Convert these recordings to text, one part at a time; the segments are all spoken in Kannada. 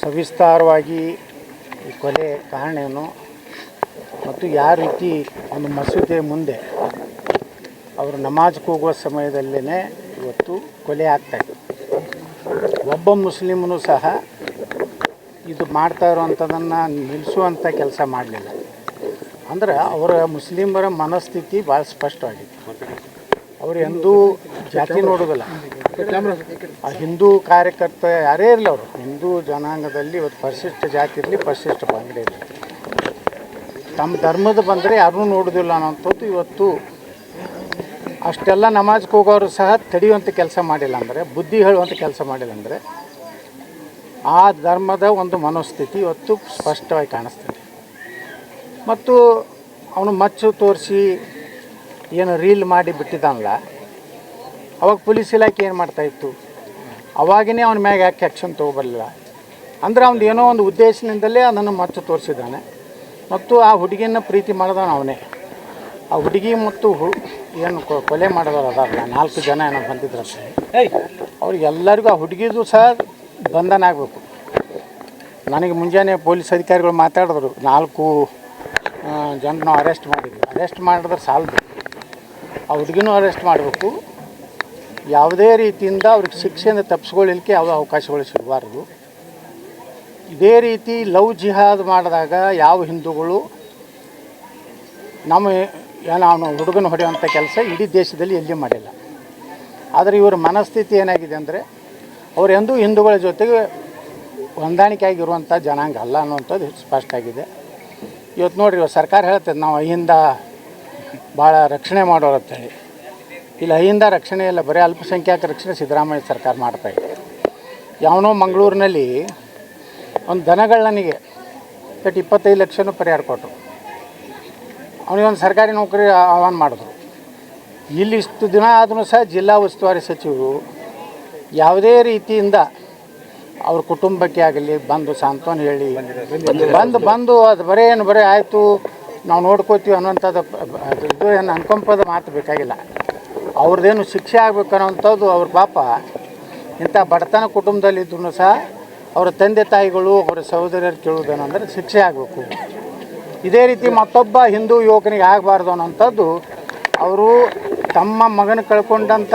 ಸವಿಸ್ತಾರವಾಗಿ ಈ ಕೊಲೆ ಕಾರಣ ಏನು ಮತ್ತು ಯಾವ ರೀತಿ ಒಂದು ಮಸೂದೆ ಮುಂದೆ ಅವರು ನಮಾಜ್ಗೆ ಹೋಗುವ ಸಮಯದಲ್ಲೇ ಇವತ್ತು ಕೊಲೆ ಆಗ್ತಾಯಿದೆ ಒಬ್ಬ ಮುಸ್ಲಿಮನು ಸಹ ಇದು ಮಾಡ್ತಾ ಇರುವಂಥದ್ದನ್ನು ನಿಲ್ಲಿಸುವಂಥ ಕೆಲಸ ಮಾಡಲಿಲ್ಲ. ಅಂದ್ರೆ ಅವರ ಮುಸ್ಲಿಮರ ಮನಸ್ಥಿತಿ ಭಾಳ ಸ್ಪಷ್ಟವಾಗಿದೆ. ಅವರು ಎಂದೂ ಜಾತಿ ನೋಡೋದಿಲ್ಲ ಆ ಹಿಂದೂ ಕಾರ್ಯಕರ್ತ ಯಾರೇ ಇರಲಿ ಅವರು. ಹಿಂದೂ ಜನಾಂಗದಲ್ಲಿ ಇವತ್ತು ಪರಿಶಿಷ್ಟ ಜಾತಿ ಇರಲಿ, ಪರಿಶಿಷ್ಟ ಪಂಗಡ ಇರಲಿ. ತಮ್ಮ ಧರ್ಮದ ಬಂದರೆ ಯಾರೂ ನೋಡೋದಿಲ್ಲ ಅನ್ನೋಂಥದ್ದು ಇವತ್ತು ಅಷ್ಟೆಲ್ಲ ನಮಾಜ್ಗೆ ಹೋಗೋರು ಸಹ ತಡೆಯುವಂಥ ಕೆಲಸ ಮಾಡಿಲ್ಲ ಅಂದರೆ, ಬುದ್ಧಿ ಹೇಳುವಂಥ ಕೆಲಸ ಮಾಡಿಲ್ಲ ಅಂದರೆ, ಆ ಧರ್ಮದ ಒಂದು ಮನೋಸ್ಥಿತಿ ಇವತ್ತು ಸ್ಪಷ್ಟವಾಗಿ ಕಾಣಿಸ್ತದೆ. ಮತ್ತು ಅವನು ಮಚ್ಚು ತೋರಿಸಿ, ಏನು ರೀಲ್ ಮಾಡಿ ಬಿಟ್ಟಿದ್ದಾನಲ್ಲ ಅವಾಗ ಪೊಲೀಸ್ ಇಲಾಖೆ ಏನು ಮಾಡ್ತಾಯಿತ್ತು ಅವಾಗಿನೇ ಅವನ ಮ್ಯಾಗ ಯಾಕೆ ಆ್ಯಕ್ಷನ್ ತೊಗೊಬರಲಿಲ್ಲ? ಅಂದ್ರೆ ಅವ್ನು ಏನೋ ಒಂದು ಉದ್ದೇಶದಿಂದಲೇ ಅದನ್ನು ಮಚ್ಚು ತೋರಿಸಿದ್ದಾನೆ. ಮತ್ತು ಆ ಹುಡುಗಿಯನ್ನು ಪ್ರೀತಿ ಮಾಡಿದವನು ಅವನೇ. ಆ ಹುಡುಗಿ ಮತ್ತು ಹು ಏನು ಕೊಲೆ ಮಾಡಿದವರು ಅದಾರಲ್ಲ ನಾಲ್ಕು ಜನ ಏನೋ ಬಂದಿದ್ರಂತೆ ಅವ್ರಿಗೆಲ್ಲರಿಗೂ ಆ ಹುಡುಗಿದು ಸಹ ಬಂಧನ ಆಗಬೇಕು. ನನಗೆ ಮುಂಜಾನೆ ಪೊಲೀಸ್ ಅಧಿಕಾರಿಗಳು ಮಾತಾಡಿದ್ರು ನಾಲ್ಕು ಜನನ ಅರೆಸ್ಟ್ ಮಾಡಿದ್ವಿ ಅರೆಸ್ಟ್ ಮಾಡಿದ್ರೆ ಸಾಲದು. ಆ ಹುಡುಗಿನೂ ಅರೆಸ್ಟ್ ಮಾಡಬೇಕು. ಯಾವುದೇ ರೀತಿಯಿಂದ ಅವ್ರಿಗೆ ಶಿಕ್ಷೆಯಿಂದ ತಪ್ಪಿಸ್ಕೊಳ್ಳಿಕ್ಕೆ ಯಾವ ಅವಕಾಶಗಳು ಸಿಗಬಾರ್ದು. ಇದೇ ರೀತಿ ಲವ್ ಜಿಹಾದ್ ಮಾಡಿದಾಗ ಯಾವ ಹಿಂದೂಗಳು ನಮ್ಮ ಏನೋ ಹುಡುಗನ ಹೊಡೆಯುವಂಥ ಕೆಲಸ ಇಡೀ ದೇಶದಲ್ಲಿ ಎಲ್ಲಿ ಮಾಡಿಲ್ಲ. ಆದರೆ ಇವರ ಮನಸ್ಥಿತಿ ಏನಾಗಿದೆ ಅಂದರೆ ಅವರೆಂದೂ ಹಿಂದೂಗಳ ಜೊತೆಗೆ ಹೊಂದಾಣಿಕೆ ಆಗಿರುವಂಥ ಜನಾಂಗ ಅಲ್ಲ ಅನ್ನುವಂಥದ್ದು ಸ್ಪಷ್ಟ ಆಗಿದೆ. ಇವತ್ತು ನೋಡಿರಿ ಸರ್ಕಾರ ಹೇಳ್ತದೆ, ನಾವು ಅಹಿಂದ ಭಾಳ ರಕ್ಷಣೆ ಮಾಡೋರು ಅಂತೇಳಿ. ಇಲ್ಲಿ, ಅಹಿಂದ ರಕ್ಷಣೆ ಇಲ್ಲ, ಬರೀ ಅಲ್ಪಸಂಖ್ಯಾತ ರಕ್ಷಣೆ ಸಿದ್ದರಾಮಯ್ಯ ಸರ್ಕಾರ ಮಾಡ್ತಾ ಇದೆ. ಯಾವನೋ ಮಂಗಳೂರಿನಲ್ಲಿ ಒಂದು ದನಗಳನಿಗೆ ಬಟ್ ಇಪ್ಪತ್ತೈದು ಲಕ್ಷನೂ ಪರಿಹಾರ ಕೊಟ್ಟರು. ಅವನಿಗೊಂದು ಸರ್ಕಾರಿ ನೌಕರಿ ಆಹ್ವಾನ ಮಾಡಿದ್ರು. ಇಲ್ಲಿ ಇಷ್ಟು ದಿನ ಆದರೂ ಸಹ ಜಿಲ್ಲಾ ಉಸ್ತುವಾರಿ ಸಚಿವರು ಯಾವುದೇ ರೀತಿಯಿಂದ ಅವ್ರ ಕುಟುಂಬಕ್ಕೆ ಆಗಲಿ, ಬಂದು ಸಾಂತ್ವನ ಹೇಳಿ, ಬಂದು ಬಂದು ಅದು ಬರೀ ಏನು ಬರೀ ಆಯಿತು, ನಾವು ನೋಡ್ಕೋತೀವಿ ಅನ್ನೋಂಥದ್ದು ಇದು ಏನು ಅನ್ಕೊಂಪದ ಮಾತು ಬೇಕಾಗಿಲ್ಲ. ಅವ್ರದ್ದೇನು ಶಿಕ್ಷೆ ಆಗ್ಬೇಕು ಅವ್ರ ಪಾಪ. ಇಂಥ ಬಡತನ ಕುಟುಂಬದಲ್ಲಿದ್ದರೂ ಸಹ ಅವರ ತಂದೆ ತಾಯಿಗಳು, ಅವರ ಸಹೋದರಿಯರು ಕೇಳುವುದೇನೆಂದರೆ ಶಿಕ್ಷೆ ಆಗಬೇಕು. ಇದೇ ರೀತಿ ಮತ್ತೊಬ್ಬ ಹಿಂದೂ ಯುವಕನಿಗೆ ಆಗಬಾರ್ದು ಅನ್ನೋಂಥದ್ದು ಅವರು ತಮ್ಮ ಮಗನ ಕಳ್ಕೊಂಡಂಥ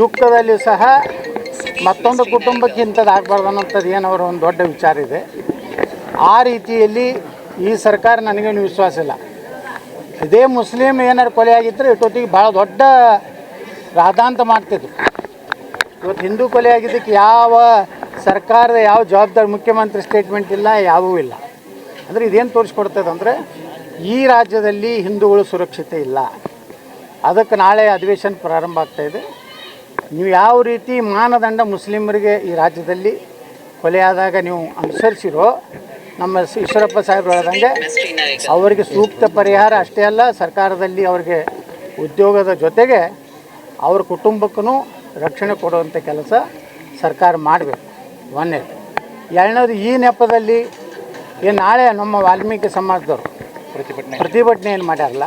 ದುಃಖದಲ್ಲಿ ಸಹ ಮತ್ತೊಂದು ಕುಟುಂಬಕ್ಕೆ ಇಂಥದ್ದು ಆಗಬಾರ್ದು ಅನ್ನೋಂಥದ್ದು ಏನು ಅವರ ಒಂದು ದೊಡ್ಡ ವಿಚಾರ ಇದೆ. ಆ ರೀತಿಯಲ್ಲಿ ಈ ಸರ್ಕಾರ ನನಗೇನು ವಿಶ್ವಾಸ ಇಲ್ಲ. ಇದೇ ಮುಸ್ಲಿಮ್ ಏನಾರು ಕೊಲೆ ಆಗಿದ್ರೆ ಇಷ್ಟೊತ್ತಿಗೆ ಭಾಳ ದೊಡ್ಡ ರಾಧಾಂತ ಮಾಡ್ತಿದ್ರು. ಇವತ್ತು ಹಿಂದೂ ಕೊಲೆ ಆಗಿದ್ದಕ್ಕೆ ಯಾವ ಸರ್ಕಾರದ ಯಾವ ಜವಾಬ್ದಾರಿ, ಮುಖ್ಯಮಂತ್ರಿ ಸ್ಟೇಟ್ಮೆಂಟ್ ಇಲ್ಲ ಯಾವೂ ಇಲ್ಲ. ಅಂದರೆ ಇದೇನು ತೋರಿಸ್ಕೊಡ್ತದೆ ಅಂದರೆ ಈ ರಾಜ್ಯದಲ್ಲಿ ಹಿಂದೂಗಳು ಸುರಕ್ಷತೆ ಇಲ್ಲ. ಅದಕ್ಕೆ ನಾಳೆ ಅಧಿವೇಶನ ಪ್ರಾರಂಭ ಆಗ್ತಾಯಿದೆ ನೀವು ಯಾವ ರೀತಿ ಮಾನದಂಡ ಮುಸ್ಲಿಮರಿಗೆ ಈ ರಾಜ್ಯದಲ್ಲಿ ಕೊಲೆಯಾದಾಗ ನೀವು ಅನುಸರಿಸಿರೋ ನಮ್ಮ ಈಶ್ವರಪ್ಪ ಸಾಹೇಬ್ರು ಹೇಳ್ದಂಗೆ ಅವರಿಗೆ ಸೂಕ್ತ ಪರಿಹಾರ ಅಷ್ಟೇ ಅಲ್ಲ ಸರ್ಕಾರದಲ್ಲಿ ಅವರಿಗೆ ಉದ್ಯೋಗದ ಜೊತೆಗೆ ಅವ್ರ ಕುಟುಂಬಕ್ಕೂ ರಕ್ಷಣೆ ಕೊಡುವಂಥ ಕೆಲಸ ಸರ್ಕಾರ ಮಾಡಬೇಕು. ಒಂದೇ. ಎರಡನೇದು ಈ ನೆಪದಲ್ಲಿ ಏನು ನಾಳೆ ನಮ್ಮ ವಾಲ್ಮೀಕಿ ಸಮಾಜದವರು ಪ್ರತಿಭಟನೆ. ಪ್ರತಿಭಟನೆ ಏನು ಮಾಡ್ಯಾರಲ್ಲ?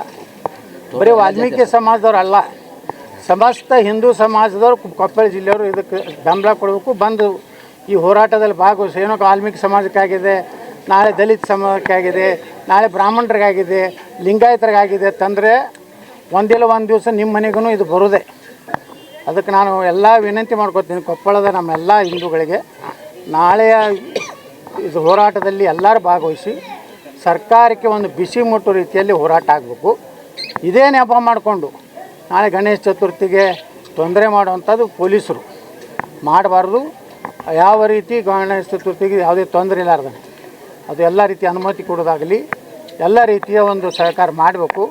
ಬರೀ ವಾಲ್ಮೀಕಿ ಸಮಾಜದವ್ರು ಅಲ್ಲ. ಸಮಸ್ತ ಹಿಂದೂ ಸಮಾಜದವ್ರು ಕೊಪ್ಪಳ ಜಿಲ್ಲೆಯವರು ಇದಕ್ಕೆ ಬೆಂಬಲ ಕೊಡಬೇಕು. ಬಂದು ಈ ಹೋರಾಟದಲ್ಲಿ ಭಾಗವಹಿಸಿ. ಏನೋ ವಾಲ್ಮೀಕಿ ಸಮಾಜಕ್ಕಾಗಿದೆ ನಾಳೆ ದಲಿತ ಸಮಾಜಕ್ಕಾಗಿದೆ ನಾಳೆ ಬ್ರಾಹ್ಮಣರಿಗಾಗಿದೆ, ಲಿಂಗಾಯತರಿಗಾಗಿದೆ ತಂದರೆ ಒಂದಿಲ್ಲ ಒಂದು ದಿವಸ ನಿಮ್ಮ ಮನೆಗೂ ಇದು ಬರೋದೆ. ಅದಕ್ಕೆ ನಾನು ಎಲ್ಲ ವಿನಂತಿ ಮಾಡ್ಕೊತೀನಿ ಕೊಪ್ಪಳದ ನಮ್ಮೆಲ್ಲ ಹಿಂದೂಗಳಿಗೆ. ನಾಳೆಯ ಇದು ಹೋರಾಟದಲ್ಲಿ ಎಲ್ಲರೂ ಭಾಗವಹಿಸಿ ಸರ್ಕಾರಕ್ಕೆ ಒಂದು ಬಿಸಿ ಮುಟ್ಟು ರೀತಿಯಲ್ಲಿ ಹೋರಾಟ ಆಗಬೇಕು. ಇದೇ ನೆಪ ಮಾಡಿಕೊಂಡು ನಾಳೆ ಗಣೇಶ ಚತುರ್ಥಿಗೆ ತೊಂದರೆ ಮಾಡುವಂಥದ್ದು ಪೊಲೀಸರು. ಮಾಡಬಾರ್ದು. ಯಾವ ರೀತಿ ಗಣೇಶ ಚತುರ್ಥಿಗೆ ಯಾವುದೇ ತೊಂದರೆ ಇಲ್ಲಾರ್ದಂಗೆ ಅದು ಎಲ್ಲ ರೀತಿಯ ಅನುಮತಿ ಕೊಡೋದಾಗಲಿ ಎಲ್ಲ ರೀತಿಯ ಒಂದು ಸಹಕಾರ ಮಾಡಬೇಕು.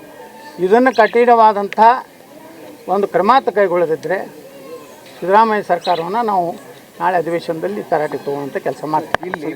ಇದನ್ನು ಕಠಿಣವಾದಂಥ ಒಂದು ಕ್ರಮ ಕೈಗೊಳ್ಳದಿದ್ದರೆ ಸಿದ್ದರಾಮಯ್ಯ ಸರ್ಕಾರವನ್ನು ನಾವು ನಾಳೆ ಅಧಿವೇಶನದಲ್ಲಿ ತರಾಟೆ ತಗೊಳ್ಳುವಂಥ ಕೆಲಸ ಮಾಡ್ತೀವಿ. ಇಲ್ಲಿ